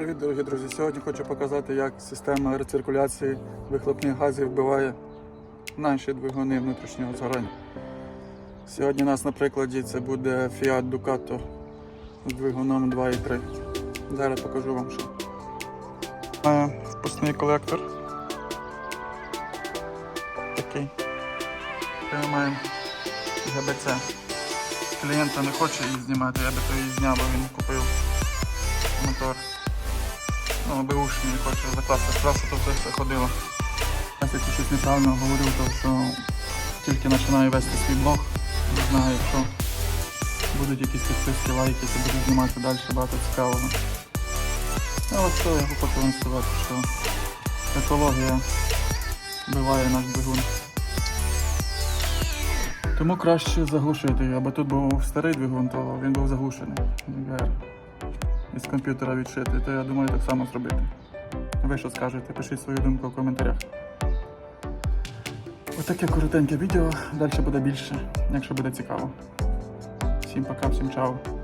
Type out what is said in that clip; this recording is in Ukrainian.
Привіт, дорогі друзі! Сьогодні хочу показати, як система рециркуляції вихлопних газів вбиває наші двигуни внутрішнього згорання. Сьогодні у нас на прикладі це буде Fiat Ducato з двигуном 2.3. Зараз покажу вам що. Має впускний колектор. Такий. Ми маємо ГБЦ. Клієнта не хоче її знімати, я би то її зняв, бо він купив мотор. Ну, беушний не хоче закласти справді, то все все ходило. Якщо щось неправильно говорю, то що тільки починаю вести свій блог. Не знаю, якщо будуть якісь підписки, лайки, то буду знімати далі багато цікавого. От що я хочу вам сказати, що екологія вбиває наш двигун. Тому краще заглушити бо тут був старий двигун, то він був заглушений. Із комп'ютера відшити, то я думаю так само зробити. Ви що скажете? Пишіть свою думку в коментарях. Отаке коротеньке відео, далі буде більше, якщо буде цікаво. Всім пока, всім чао.